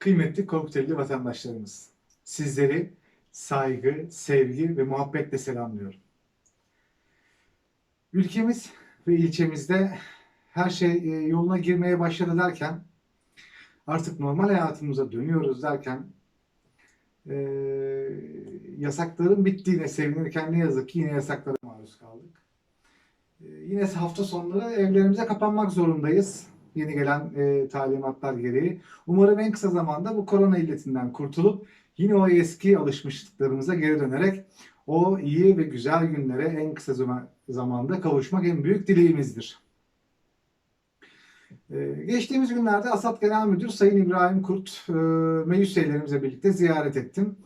Kıymetli Korkuteli vatandaşlarımız, sizleri saygı, sevgi ve muhabbetle selamlıyorum. Ülkemiz ve ilçemizde her şey e, yoluna girmeye başladı derken, artık normal hayatımıza dönüyoruz derken, e, yasakların bittiğine sevinirken ne yazık ki yine yasaklara maruz kaldık. E, yine hafta sonları evlerimize kapanmak zorundayız. Yeni gelen e, talimatlar gereği. Umarım en kısa zamanda bu korona illetinden kurtulup yine o eski alışmışlıklarımıza geri dönerek o iyi ve güzel günlere en kısa zama- zamanda kavuşmak en büyük dileğimizdir. Ee, Geçtiğimiz günlerde Asat Genel Müdür Sayın İbrahim Kurt e, meclis üyelerimizle birlikte ziyaret ettim.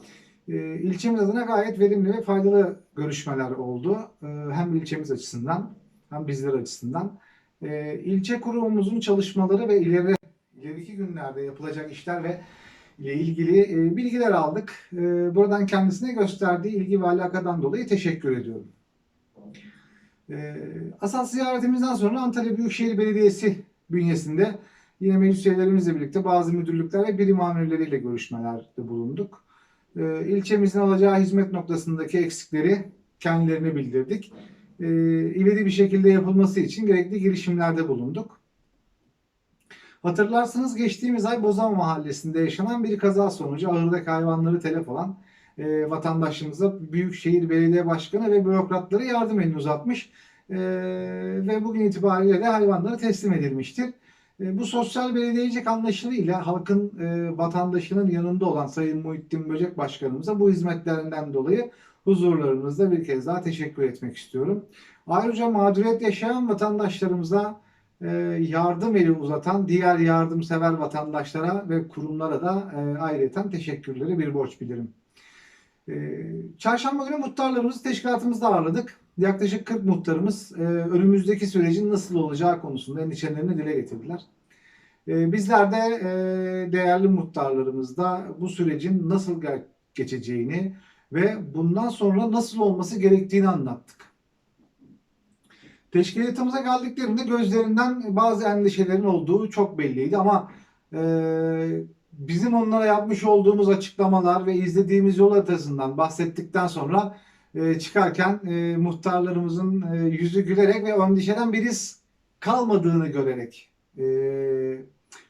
E, İlçemiz adına gayet verimli ve faydalı görüşmeler oldu. E, Hem ilçemiz açısından hem bizler açısından. E, İlçe kurumumuzun çalışmaları ve ileri ileriki günlerde yapılacak işler ve ile ilgili e, bilgiler aldık. E, buradan kendisine gösterdiği ilgi ve alakadan dolayı teşekkür ediyorum. E, Asat ziyaretimizden sonra Antalya Büyükşehir Belediyesi bünyesinde yine meclis üyelerimizle birlikte bazı müdürlükler ve birim amirleriyle görüşmelerde bulunduk. E, ilçemizin alacağı hizmet noktasındaki eksikleri kendilerine bildirdik. E, ivedi bir şekilde yapılması için gerekli girişimlerde bulunduk. Hatırlarsınız geçtiğimiz ay Bozan Mahallesi'nde yaşanan bir kaza sonucu ahırdaki hayvanları telef olan e, vatandaşımıza Büyükşehir Belediye Başkanı ve bürokratları yardım elini uzatmış e, ve bugün itibariyle de hayvanları teslim edilmiştir. E, bu sosyal belediyecilik anlayışıyla halkın e, vatandaşının yanında olan Sayın Muhittin Böcek Başkanımıza bu hizmetlerinden dolayı huzurlarınızda bir kez daha teşekkür etmek istiyorum. Ayrıca mağduriyet yaşayan vatandaşlarımıza e, yardım eli uzatan diğer yardımsever vatandaşlara ve kurumlara da e, ayrıca teşekkürleri bir borç bilirim. E, Çarşamba günü muhtarlarımızı teşkilatımızda ağırladık. Yaklaşık 40 muhtarımız önümüzdeki sürecin nasıl olacağı konusunda endişelerini dile getirdiler. Bizler de değerli muhtarlarımızda bu sürecin nasıl ge- geçeceğini ve bundan sonra nasıl olması gerektiğini anlattık. Teşkilatımıza geldiklerinde gözlerinden bazı endişelerin olduğu çok belliydi ama e, bizim onlara yapmış olduğumuz açıklamalar ve izlediğimiz yol haritasından bahsettikten sonra e, çıkarken e, muhtarlarımızın e, yüzü gülerek ve endişeden bir iz kalmadığını görerek e,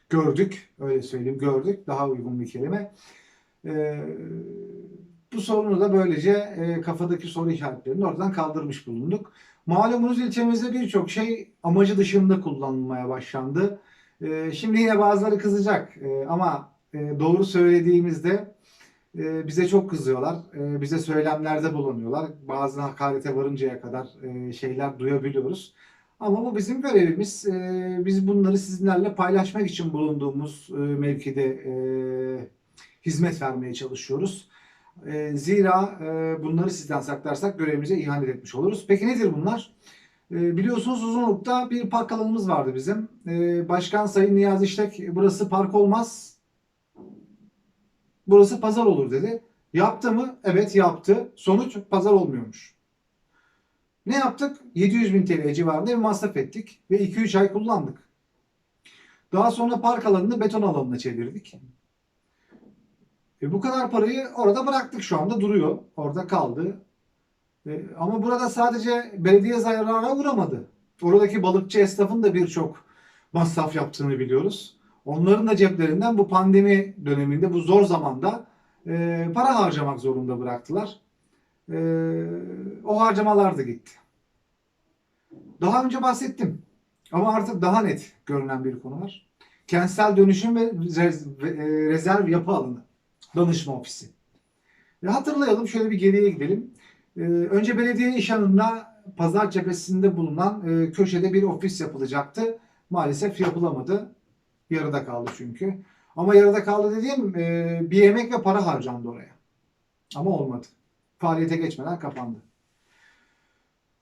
gördük. Öyle söyleyeyim gördük. Daha uygun bir kelime. E, bu sorunu da böylece e, kafadaki soru işaretlerini oradan kaldırmış bulunduk. Malumunuz ilçemizde birçok şey amacı dışında kullanılmaya başlandı. E, şimdi yine bazıları kızacak e, ama e, doğru söylediğimizde e, bize çok kızıyorlar. E, bize söylemlerde bulunuyorlar. Bazı hakarete varıncaya kadar e, şeyler duyabiliyoruz. Ama bu bizim görevimiz. E, biz bunları sizinlerle paylaşmak için bulunduğumuz e, mevkide e, hizmet vermeye çalışıyoruz. E, zira e, bunları sizden saklarsak görevimize ihanet etmiş oluruz. Peki nedir bunlar? E, biliyorsunuz Uzunluk'ta bir park alanımız vardı bizim. Başkan Sayın Niyazi İşlek burası park olmaz. Burası pazar olur dedi. Yaptı mı? Evet yaptı. Sonuç pazar olmuyormuş. Ne yaptık? 700 bin TL civarında bir masraf ettik ve 2-3 ay kullandık. Daha sonra park alanını beton alanına çevirdik. E bu kadar parayı orada bıraktık şu anda duruyor. Orada kaldı. E, ama burada sadece belediye zarara uğramadı. Oradaki balıkçı esnafın da birçok masraf yaptığını biliyoruz. Onların da ceplerinden bu pandemi döneminde bu zor zamanda e, para harcamak zorunda bıraktılar. E, o harcamalar da gitti. Daha önce bahsettim. Ama artık daha net görünen bir konu var. Kentsel dönüşüm ve e, rezerv yapı alanı. Danışma ofisi. Ve hatırlayalım şöyle bir geriye gidelim. Ee, önce belediye iş pazar cephesinde bulunan e, köşede bir ofis yapılacaktı. Maalesef yapılamadı. Yarıda kaldı çünkü. Ama yarıda kaldı dediğim e, bir emek ve para harcandı oraya. Ama olmadı. Faaliyete geçmeden kapandı.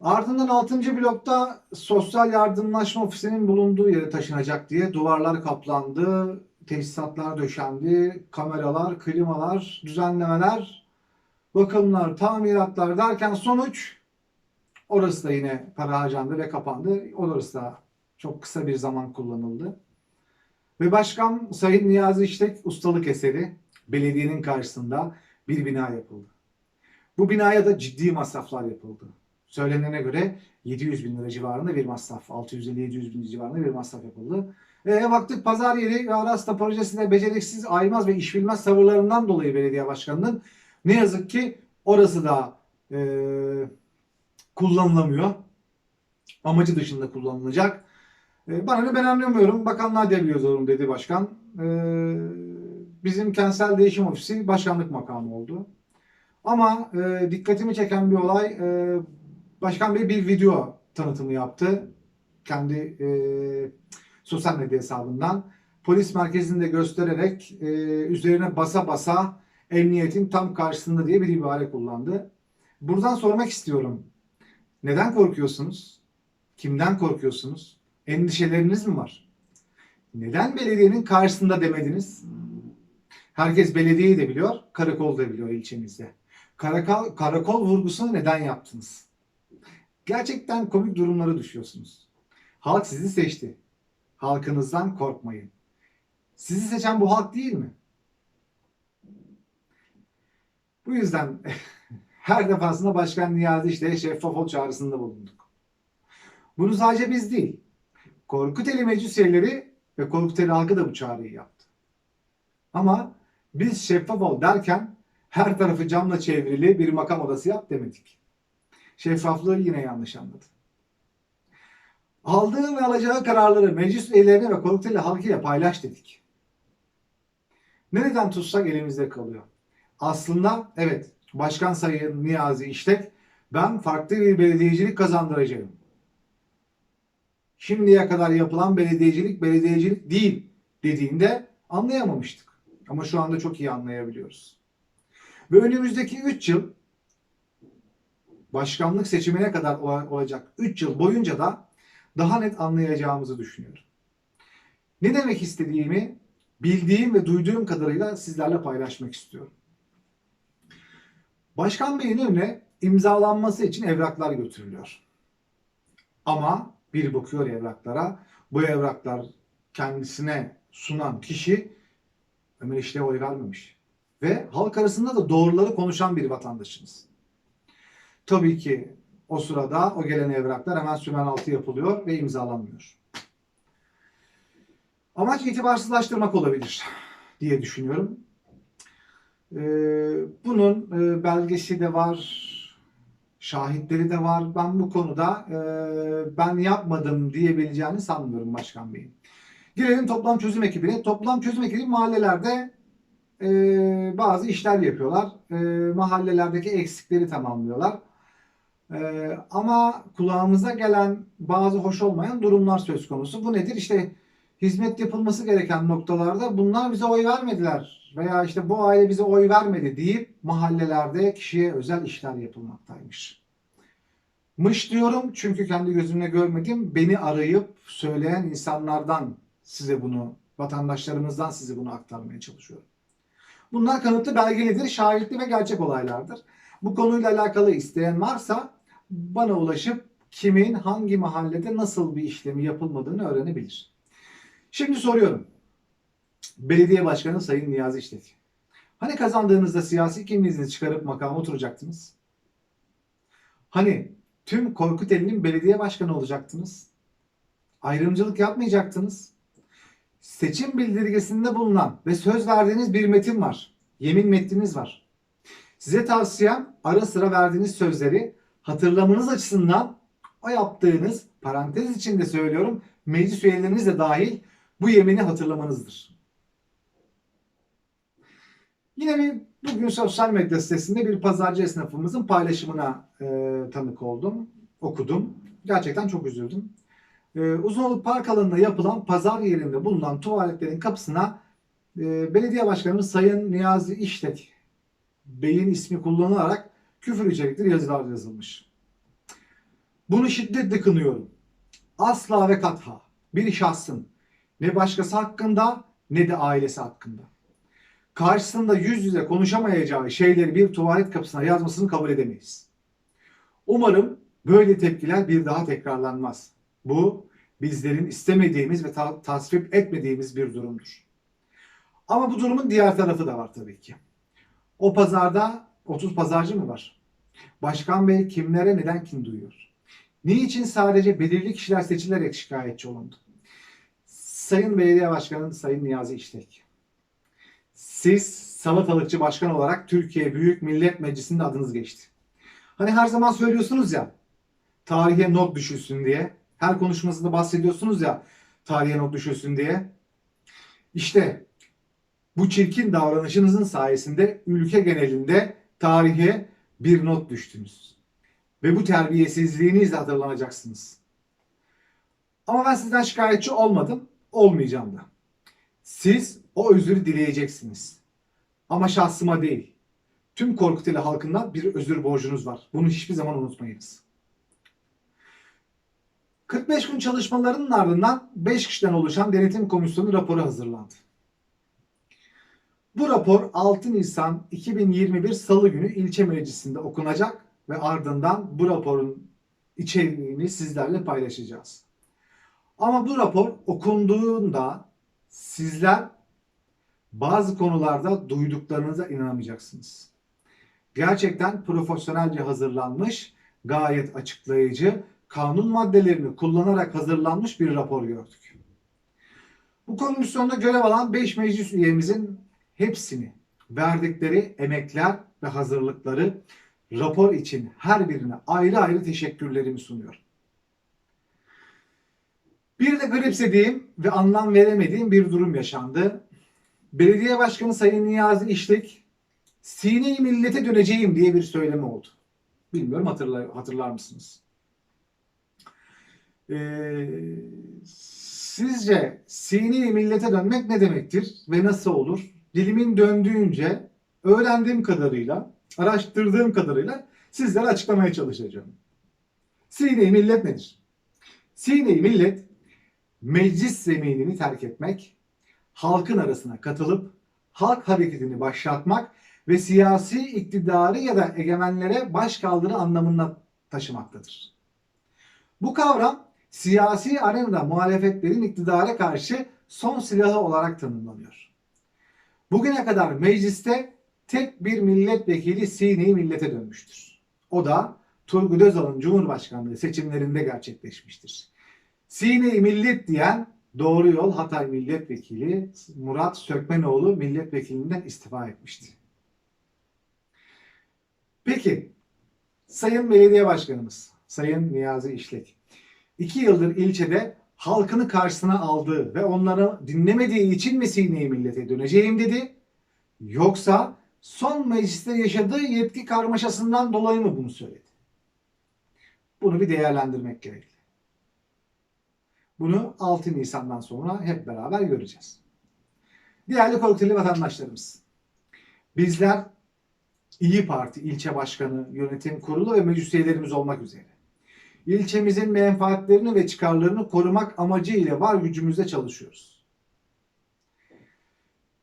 Ardından 6. blokta sosyal yardımlaşma ofisinin bulunduğu yere taşınacak diye duvarlar kaplandı, tesisatlar döşendi, kameralar, klimalar, düzenlemeler, bakımlar, tamiratlar derken sonuç orası da yine para harcandı ve kapandı. Orası da çok kısa bir zaman kullanıldı. Ve başkan Sayın Niyazi İştek ustalık eseri belediyenin karşısında bir bina yapıldı. Bu binaya da ciddi masraflar yapıldı. Söylenene göre 700 bin lira civarında bir masraf, 650-700 bin civarında bir masraf yapıldı. E, baktık pazar yeri ve Arasta projesinde beceriksiz, aymaz ve iş bilmez tavırlarından dolayı belediye başkanının ne yazık ki orası da e, kullanılamıyor. Amacı dışında kullanılacak. E, bana ne ben anlamıyorum. Bakanlar devriyor zorun dedi başkan. E, bizim kentsel değişim ofisi başkanlık makamı oldu. Ama e, dikkatimi çeken bir olay e, Başkan Bey bir video tanıtımı yaptı. Kendi e, sosyal medya hesabından. Polis merkezinde göstererek e, üzerine basa basa emniyetin tam karşısında diye bir ibare kullandı. Buradan sormak istiyorum. Neden korkuyorsunuz? Kimden korkuyorsunuz? Endişeleriniz mi var? Neden belediyenin karşısında demediniz? Herkes belediyeyi de biliyor, karakol da biliyor ilçemizde. Karakol, karakol vurgusunu neden yaptınız? Gerçekten komik durumlara düşüyorsunuz. Halk sizi seçti. Halkınızdan korkmayın. Sizi seçen bu halk değil mi? Bu yüzden her defasında Başkan Niyazi işte şeffaf ol çağrısında bulunduk. Bunu sadece biz değil, Korkuteli meclis üyeleri ve Korkuteli halkı da bu çağrıyı yaptı. Ama biz şeffaf ol derken her tarafı camla çevrili bir makam odası yap demedik. Şeffaflığı yine yanlış anladı. Aldığı ve alacağı kararları meclis üyelerine ve Korkuteli halkıyla paylaş dedik. Nereden tutsak elimizde kalıyor. Aslında evet Başkan Sayın Niyazi İştek ben farklı bir belediyecilik kazandıracağım. Şimdiye kadar yapılan belediyecilik belediyecilik değil dediğinde anlayamamıştık. Ama şu anda çok iyi anlayabiliyoruz. Ve önümüzdeki 3 yıl başkanlık seçimine kadar olacak 3 yıl boyunca da daha net anlayacağımızı düşünüyorum. Ne demek istediğimi bildiğim ve duyduğum kadarıyla sizlerle paylaşmak istiyorum. Başkan Bey'in önüne imzalanması için evraklar götürülüyor. Ama bir bakıyor evraklara. Bu evraklar kendisine sunan kişi Ömer İşlev'e oy vermemiş. Ve halk arasında da doğruları konuşan bir vatandaşımız. Tabii ki o sırada o gelen evraklar hemen sümen altı yapılıyor ve imzalanmıyor. Amaç itibarsızlaştırmak olabilir diye düşünüyorum. Ee, bunun e, belgesi de var, şahitleri de var. Ben bu konuda e, ben yapmadım diyebileceğini sanmıyorum Başkan Bey'in. Gelelim toplam çözüm ekibine. Toplam çözüm ekibi mahallelerde e, bazı işler yapıyorlar. E, mahallelerdeki eksikleri tamamlıyorlar. E, ama kulağımıza gelen bazı hoş olmayan durumlar söz konusu. Bu nedir? İşte hizmet yapılması gereken noktalarda bunlar bize oy vermediler veya işte bu aile bize oy vermedi deyip mahallelerde kişiye özel işler yapılmaktaymış. Mış diyorum çünkü kendi gözümle görmedim. Beni arayıp söyleyen insanlardan size bunu, vatandaşlarımızdan size bunu aktarmaya çalışıyorum. Bunlar kanıtlı belgelidir, şahitli ve gerçek olaylardır. Bu konuyla alakalı isteyen varsa bana ulaşıp kimin hangi mahallede nasıl bir işlemi yapılmadığını öğrenebilir. Şimdi soruyorum. Belediye Başkanı Sayın Niyazi İştek. Hani kazandığınızda siyasi kimliğinizi çıkarıp makama oturacaktınız? Hani tüm Korkuteli'nin belediye başkanı olacaktınız? Ayrımcılık yapmayacaktınız? Seçim bildirgesinde bulunan ve söz verdiğiniz bir metin var. Yemin metniniz var. Size tavsiyem ara sıra verdiğiniz sözleri hatırlamanız açısından o yaptığınız parantez içinde söylüyorum meclis üyeleriniz de dahil bu yemini hatırlamanızdır. Yine bir bugün sosyal medya sitesinde bir pazarcı esnafımızın paylaşımına e, tanık oldum, okudum. Gerçekten çok üzüldüm. E, Uzunoluk Park alanında yapılan pazar yerinde bulunan tuvaletlerin kapısına e, belediye başkanımız Sayın Niyazi İştek Bey'in ismi kullanılarak küfür içerikli yazılar yazılmış. Bunu şiddetle kınıyorum. Asla ve katha bir şahsın ne başkası hakkında ne de ailesi hakkında. Karşısında yüz yüze konuşamayacağı şeyleri bir tuvalet kapısına yazmasını kabul edemeyiz. Umarım böyle tepkiler bir daha tekrarlanmaz. Bu bizlerin istemediğimiz ve ta- tasvip etmediğimiz bir durumdur. Ama bu durumun diğer tarafı da var tabii ki. O pazarda 30 pazarcı mı var? Başkan Bey kimlere neden kin duyuyor? Niçin sadece belirli kişiler seçilerek şikayetçi olundu? Sayın Belediye Başkanı Sayın Niyazi İştek. Siz salatalıkçı başkan olarak Türkiye Büyük Millet Meclisi'nde adınız geçti. Hani her zaman söylüyorsunuz ya tarihe not düşülsün diye. Her konuşmasında bahsediyorsunuz ya tarihe not düşülsün diye. İşte bu çirkin davranışınızın sayesinde ülke genelinde tarihe bir not düştünüz. Ve bu terbiyesizliğinizle hatırlanacaksınız. Ama ben sizden şikayetçi olmadım, olmayacağım da. Siz o özürü dileyeceksiniz. Ama şahsıma değil. Tüm Korkuteli halkından bir özür borcunuz var. Bunu hiçbir zaman unutmayınız. 45 gün çalışmalarının ardından 5 kişiden oluşan denetim komisyonu raporu hazırlandı. Bu rapor 6 Nisan 2021 Salı günü ilçe meclisinde okunacak ve ardından bu raporun içeriğini sizlerle paylaşacağız. Ama bu rapor okunduğunda sizler bazı konularda duyduklarınıza inanamayacaksınız. Gerçekten profesyonelce hazırlanmış, gayet açıklayıcı, kanun maddelerini kullanarak hazırlanmış bir rapor gördük. Bu komisyonda görev alan 5 meclis üyemizin hepsini verdikleri emekler ve hazırlıkları rapor için her birine ayrı ayrı teşekkürlerimi sunuyorum. Bir de garipsediğim ve anlam veremediğim bir durum yaşandı. Belediye Başkanı Sayın Niyazi İşlik, Sine-i millete döneceğim diye bir söylemi oldu. Bilmiyorum hatırlar, hatırlar mısınız? Ee, sizce Sine-i millete dönmek ne demektir ve nasıl olur? Dilimin döndüğünce öğrendiğim kadarıyla, araştırdığım kadarıyla sizlere açıklamaya çalışacağım. Sine-i millet nedir? Sine-i millet meclis zeminini terk etmek, halkın arasına katılıp halk hareketini başlatmak ve siyasi iktidarı ya da egemenlere baş kaldırı anlamına taşımaktadır. Bu kavram siyasi arenada muhalefetlerin iktidara karşı son silahı olarak tanımlanıyor. Bugüne kadar mecliste tek bir milletvekili sineyi millete dönmüştür. O da Turgut Özal'ın Cumhurbaşkanlığı seçimlerinde gerçekleşmiştir. Sine-i Millet diyen Doğru Yol Hatay Milletvekili Murat Sökmenoğlu milletvekilinden istifa etmişti. Peki, Sayın Belediye Başkanımız, Sayın Niyazi İşlek, iki yıldır ilçede halkını karşısına aldığı ve onları dinlemediği için mi Sine-i Millet'e döneceğim dedi? Yoksa son mecliste yaşadığı yetki karmaşasından dolayı mı bunu söyledi? Bunu bir değerlendirmek gerekli. Bunu 6 Nisan'dan sonra hep beraber göreceğiz. Değerli Korkuteli vatandaşlarımız, bizler İyi Parti ilçe başkanı, yönetim kurulu ve meclis üyelerimiz olmak üzere ilçemizin menfaatlerini ve çıkarlarını korumak amacıyla var gücümüzle çalışıyoruz.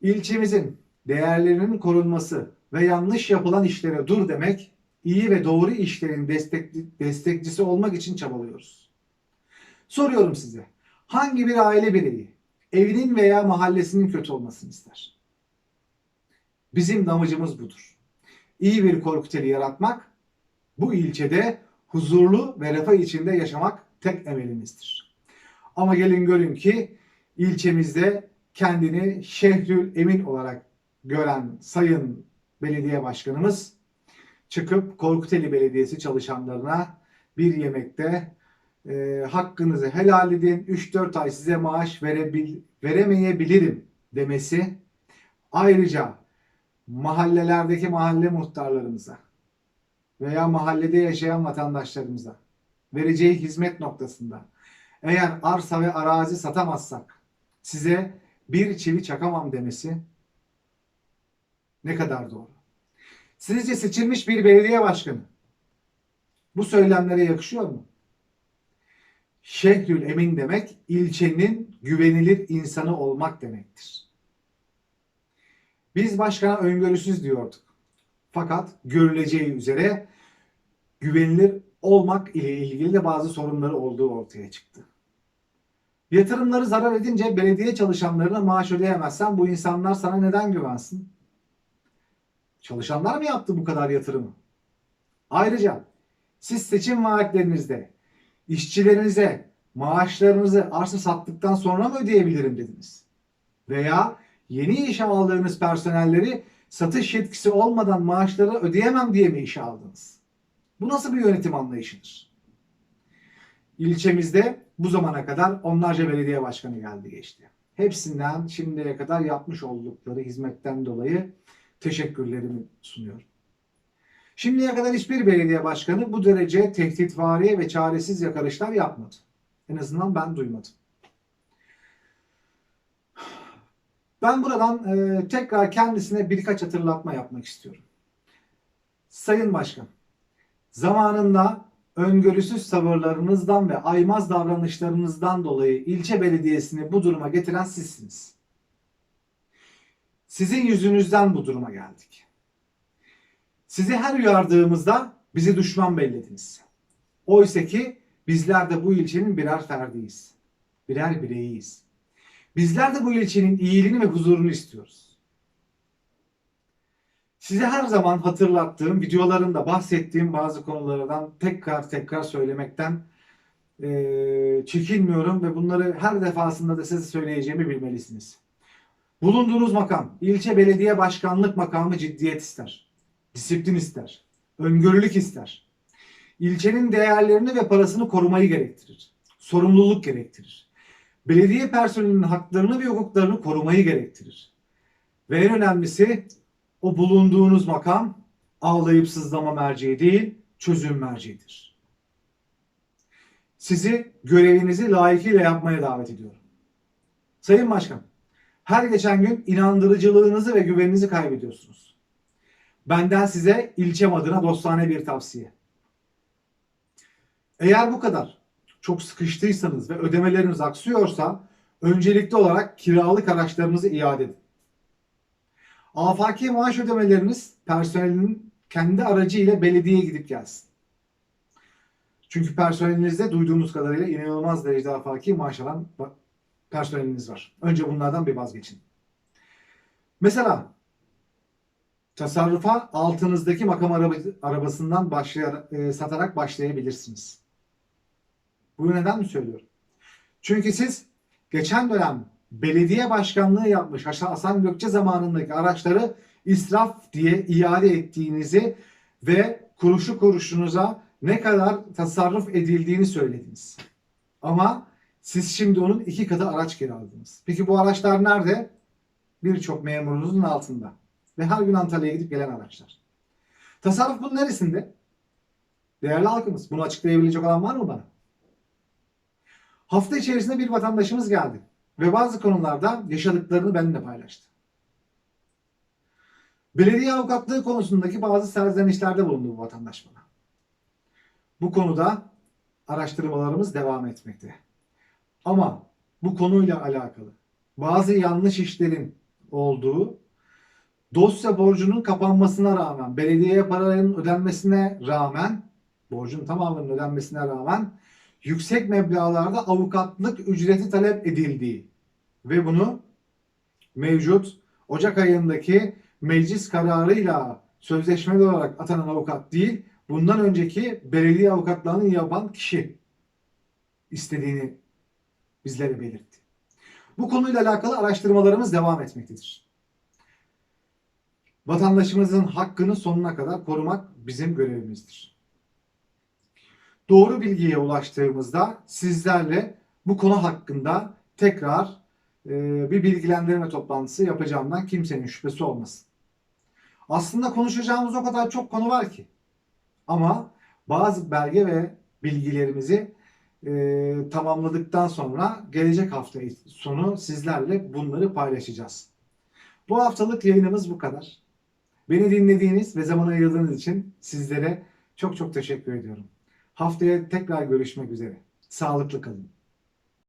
İlçemizin değerlerinin korunması ve yanlış yapılan işlere dur demek, iyi ve doğru işlerin destek, destekçisi olmak için çabalıyoruz. Soruyorum size. Hangi bir aile bireyi evinin veya mahallesinin kötü olmasını ister? Bizim amacımız budur. İyi bir Korkuteli yaratmak, bu ilçede huzurlu ve refah içinde yaşamak tek emelimizdir. Ama gelin görün ki ilçemizde kendini Şehrül Emin olarak gören Sayın Belediye Başkanımız çıkıp Korkuteli Belediyesi çalışanlarına bir yemekte e, hakkınızı helal edin 3-4 ay size maaş verebil, veremeyebilirim demesi ayrıca mahallelerdeki mahalle muhtarlarımıza veya mahallede yaşayan vatandaşlarımıza vereceği hizmet noktasında eğer arsa ve arazi satamazsak size bir çivi çakamam demesi ne kadar doğru? Sizce seçilmiş bir belediye başkanı bu söylemlere yakışıyor mu? Şehrül Emin demek ilçenin güvenilir insanı olmak demektir. Biz başkana öngörüsüz diyorduk. Fakat görüleceği üzere güvenilir olmak ile ilgili de bazı sorunları olduğu ortaya çıktı. Yatırımları zarar edince belediye çalışanlarına maaş ödeyemezsen bu insanlar sana neden güvensin? Çalışanlar mı yaptı bu kadar yatırımı? Ayrıca siz seçim vaatlerinizde işçilerinize maaşlarınızı arsa sattıktan sonra mı ödeyebilirim dediniz? Veya yeni işe aldığınız personelleri satış yetkisi olmadan maaşları ödeyemem diye mi işe aldınız? Bu nasıl bir yönetim anlayışıdır? İlçemizde bu zamana kadar onlarca belediye başkanı geldi geçti. Hepsinden şimdiye kadar yapmış oldukları hizmetten dolayı teşekkürlerimi sunuyorum. Şimdiye kadar hiçbir belediye başkanı bu derece tehditvari ve çaresiz yakarışlar yapmadı. En azından ben duymadım. Ben buradan e, tekrar kendisine birkaç hatırlatma yapmak istiyorum. Sayın Başkan, zamanında öngörüsüz tavırlarınızdan ve aymaz davranışlarınızdan dolayı ilçe belediyesini bu duruma getiren sizsiniz. Sizin yüzünüzden bu duruma geldik. Sizi her uyardığımızda bizi düşman bellediniz. Oysa ki bizler de bu ilçenin birer ferdiyiz. Birer bireyiyiz. Bizler de bu ilçenin iyiliğini ve huzurunu istiyoruz. Size her zaman hatırlattığım, videolarında bahsettiğim bazı konulardan tekrar tekrar söylemekten eee, çekinmiyorum ve bunları her defasında da size söyleyeceğimi bilmelisiniz. Bulunduğunuz makam, ilçe belediye başkanlık makamı ciddiyet ister, disiplin ister, öngörülük ister. İlçenin değerlerini ve parasını korumayı gerektirir. Sorumluluk gerektirir. Belediye personelinin haklarını ve hukuklarını korumayı gerektirir. Ve en önemlisi o bulunduğunuz makam ağlayıp sızlama merceği değil, çözüm merceğidir. Sizi görevinizi layıkıyla yapmaya davet ediyorum. Sayın Başkan, her geçen gün inandırıcılığınızı ve güveninizi kaybediyorsunuz. Benden size ilçem adına dostane bir tavsiye. Eğer bu kadar çok sıkıştıysanız ve ödemeleriniz aksıyorsa öncelikli olarak kiralık araçlarınızı iade edin. Afaki maaş ödemeleriniz personelinin kendi aracı ile belediyeye gidip gelsin. Çünkü personelinizde duyduğumuz kadarıyla inanılmaz derecede afaki maaş alan personeliniz var. Önce bunlardan bir vazgeçin. Mesela tasarrufa altınızdaki makam araba- arabasından başlayarak, e, satarak başlayabilirsiniz. Bunu neden mi söylüyorum? Çünkü siz geçen dönem belediye başkanlığı yapmış Hasan- Gökçe zamanındaki araçları israf diye iade ettiğinizi ve kuruşu kuruşunuza ne kadar tasarruf edildiğini söylediniz. Ama siz şimdi onun iki katı araç kiraladınız. Peki bu araçlar nerede? Birçok memurunuzun altında. Ve her gün Antalya'ya gidip gelen araçlar. Tasarruf bunun neresinde? Değerli halkımız bunu açıklayabilecek olan var mı bana? Hafta içerisinde bir vatandaşımız geldi ve bazı konularda yaşadıklarını benimle paylaştı. Belediye avukatlığı konusundaki bazı serzenişlerde bulundu bu vatandaş bana. Bu konuda araştırmalarımız devam etmekte. Ama bu konuyla alakalı bazı yanlış işlerin olduğu dosya borcunun kapanmasına rağmen, belediyeye paraların ödenmesine rağmen, borcun tamamının ödenmesine rağmen yüksek meblağlarda avukatlık ücreti talep edildiği ve bunu mevcut Ocak ayındaki meclis kararıyla sözleşmeli olarak atanan avukat değil, bundan önceki belediye avukatlığını yapan kişi istediğini bizlere belirtti. Bu konuyla alakalı araştırmalarımız devam etmektedir. Vatandaşımızın hakkını sonuna kadar korumak bizim görevimizdir. Doğru bilgiye ulaştığımızda sizlerle bu konu hakkında tekrar e, bir bilgilendirme toplantısı yapacağımdan kimsenin şüphesi olmasın. Aslında konuşacağımız o kadar çok konu var ki. Ama bazı belge ve bilgilerimizi e, tamamladıktan sonra gelecek hafta sonu sizlerle bunları paylaşacağız. Bu haftalık yayınımız bu kadar. Beni dinlediğiniz ve zaman ayırdığınız için sizlere çok çok teşekkür ediyorum. Haftaya tekrar görüşmek üzere. Sağlıklı kalın.